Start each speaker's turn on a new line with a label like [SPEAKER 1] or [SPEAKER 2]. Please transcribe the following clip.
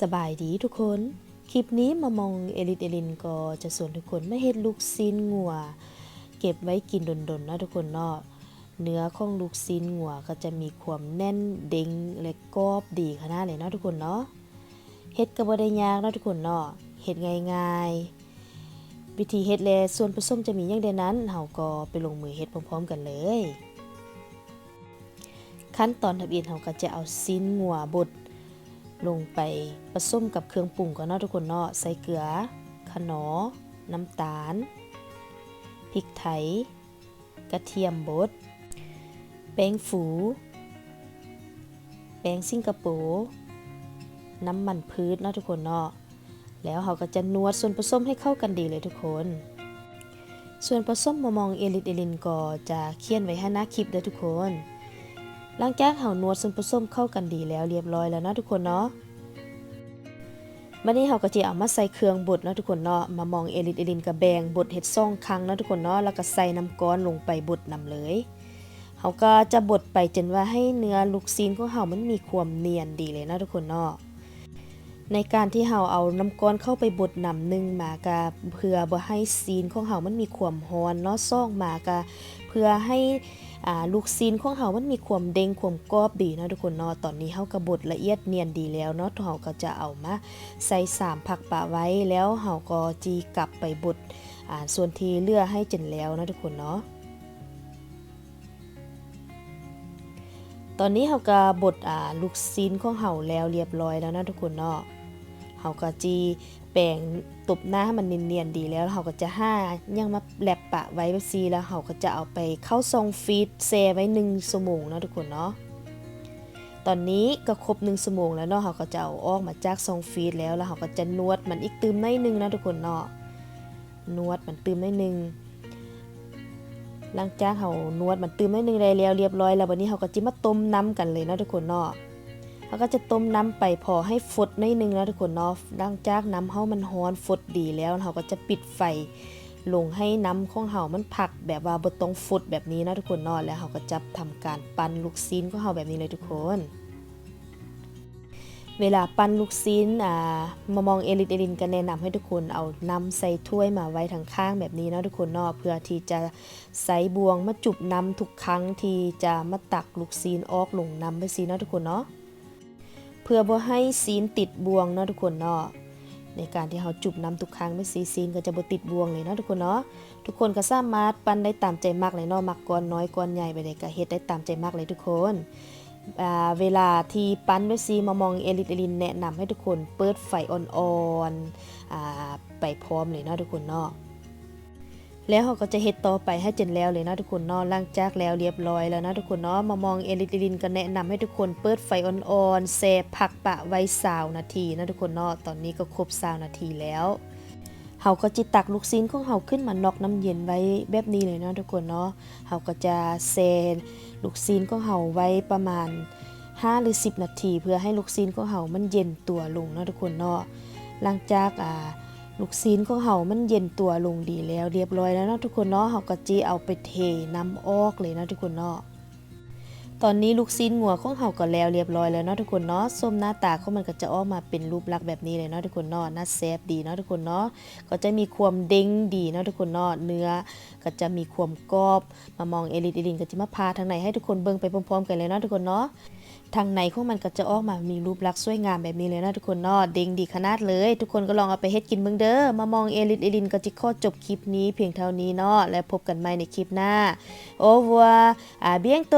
[SPEAKER 1] สบายดีทุกคน คลิปนี้มามองเอลิตเอลินก็จะส่วนทุกคนไม่เฮ็ดลูกซีนงัว เก็บไว้กินดนๆนะทุกคนเนาะเนื้อของลูกซีนงัวก็จะมีความแน่นเด้งและกรอบดีขนาดเลยเนาะทุกคนเนาะเฮ็ดก็บ่ได้ยากเนาะทุกคนเนาะเฮ็ดง่ายๆ วิธีเฮ็ดแลส่วนผสมจะมีอย่างใดนั้นเฮาก็ไปลงมือเฮ็ดพร้อมๆกันเลย ขั้นตอนทำอินเฮาก็จะเอาซีนงัวบด ลงไปผสมกับเครื่องปรุงก่อนเนาะทุกคนเนาะใส่เกลือ ขนอ น้ำตาลพริกไทย กระเทียมบด แป้งฝู แป้งสิงคโปร์น้ำมันพืชเนาะทุกคนเนาะแล้วเราก็จะนวดส่วนผสมให้เข้ากันดีเลยทุกคน ส่วนผสมมามองเอลิตเอลินก็จะเขียนไว้ให้หน้าคลิปเด้อทุกคน หลังจากเห่านวดส่วนผสมเข้ากันดีแล้วเรียบร้อยแล้วนะทุกคนเนาะวันนี้เฮาก็จะเอามาใส่เครื่องบดนะทุกคนเนาะ มามองเอลิตเอลินกับแบงบดเห็ดซ่องครั้งนะทุกคนเนาะ แล้วก็ใส่น้ำก้อนลงไปบดนำเลยเฮาก็จะบดไปจนว่าให้เนื้อลูกซีนของเฮามันมีความเนียนดีเลยนะทุกคนเนาะ ในการที่เฮาเอาน้ำก้อนเข้าไปบดนำหนึ่งมากะเพื่อบ่ให้ซีนของเฮามันมีความร้อนเนาะซ่องมากะเพื่อให้ลูกซีนของเฮามันมีความเด้งความกรอบดีนะทุกคนเนาะตอนนี้เฮาก็บดละเอียดเนียนดีแล้วเนาะเฮาก็จะเอามาใส่สามผักปะไว้แล้วเฮาก็จีกลับไปบดส่วนที่เลือให้จนแล้วนะทุกคนเนาะ ตอนนี้เฮาก็บดอ่าลูกซีนของเฮาแล้วเรียบร้อยแล้วนะทุกคนเนาะเฮาก็จีแป้งตบหน้าให้มันเนียนๆดีแล้วเฮาก็จะห้ายังมาแลบปะไว้แบบซีแล้วเฮาก็จะเอาไปเข้าซองฟีดแช่ไว้1ชั่วโมงเนาะทุกคนเนาะตอนนี้ก็ครบ1ชั่วโมงแล้วเนาะเฮาก็จะเอาออกมาจากซองฟีดแล้วแล้วเฮาก็จะนวดมันอีกตืมหน่อยนึงนะทุกคนเนาะนวดมันตืมหน่อยนึง หลังจากเขานวดมันตืมหน่อยหนึงได้แล้วเรียบร้อยแล้ววันนี้เขาก็จิมาต้มน้ำกันเลยเนาะทุกคนเนาะเขาก็จะต้มน้ำไปพอให้ฟดนิดนึงนะทุกคนเนาะหลังจากน้ำเฮามันฮ้อนฟดดีแล้วเขาก็จะปิดไฟลงให้น้ำของเฮามันผักแบบว่าบ่ต้องฟดแบบนี้นะทุกคนเนาะแล้วเขาก็จะทำการปั้นลูกซีนของเฮาแบบนี้เลยทุกคน เวลาปั้นลูกซีนอ่ามามองเอลิตเอลินก็แนะนำให้ทุกคนเอาน้ำใส่ถ้วยมาไว้ทางข้างแบบนี้เนาะทุกคนเนาะเพื่อที่จะใส่บวงมาจุบน้ำทุกครั้งที่จะมาตักลูกซีนออกลงน้ำไปซีเนาะทุกคนเนาะเพื่อบ่ให้ซีนติดบวงเนาะทุกคนเนาะในการที่เราจุบน้ำทุกครั้งไม่ซีซีนก็จะบ่ติดบวงเลยเนาะทุกคนเนาะทุกคนก็สามารถปั้นได้ตามใจมักเลยเนาะมักก้อนน้อยก้อนใหญ่ไปได้ก็เฮ็ดได้ตามใจมักเลยทุกคน เวลาที่ปั้นด้วยซีมามองเอลิตลินแนะนำให้ทุกคนเปิดไฟอ่อนๆไปพร้อมเลยเนาะทุกคนเนาะแล้วเขาก็จะเฮ็ดต่อไปให้จนแล้วเลยนะทุกคนเนาะหลังจากแล้วเรียบร้อยแล้วนะทุกคนเนาะมามองเอลิตลินก็แนะนำให้ทุกคนเปิดไฟอ่อนๆแซ่ผักปะไว้20นาทีนะทุกคนเนาะตอนนี้ก็ครบ20นาทีแล้วเฮาก็จิตักลูกซีนของเฮาขึ้นมานอกน้ำเย็นไว้แบบนี้เลยนะทุกคนเนาะเฮาก็จะแซ่ ลูกซีนก็เห่าไว้ประมาณ 5 หรือ 10 นาที เพื่อให้ลูกซีนก็เห่ามันเย็นตัวลงนะทุกคนเนาะหลังจากอ่าลูกซีนของเฮามันเย็นตัวลงดีแล้ว เรียบร้อยแล้วเนาะทุกคนเนาะเฮาก็จีเอาไปเทน้ำออกเลยนะทุกคนเนาะ ตอนนี้ลูกซีนงัวของเฮาก็แล้วเรียบร้อยแล้วเนาะทุกคนเนาะส้มหน้าตาของมันก็จะออกมาเป็นรูปลักษณ์แบบนี้เลยเนาะทุกคนเนาะน่าแซ่บดีเนาะทุกคนเนาะก็จะมีความเด้งดีเนาะทุกคนเนาะเนื้อก็จะมีความกรอบ มามองเอลิทเอลินก็จะมาพาทางไหนให้ทุกคนเบิ่งไปพร้อมๆกันเลยเนาะทุกคนเนาะ ทางในของมันก็จะออกมามีรูปลักษณ์สวยงามแบบนี้เลยนะทุกคนเนาะเด้งดีขนาดเลย ทุกคนก็ลองเอาไปเฮ็ดกินเบิ่งเด้อมามองเอลินเอลินก็จิขอจบคลิปนี้เพียงเท่านี้เนาะและพบกันใหม่ในคลิปหน้าโอวัวอาเบียงโต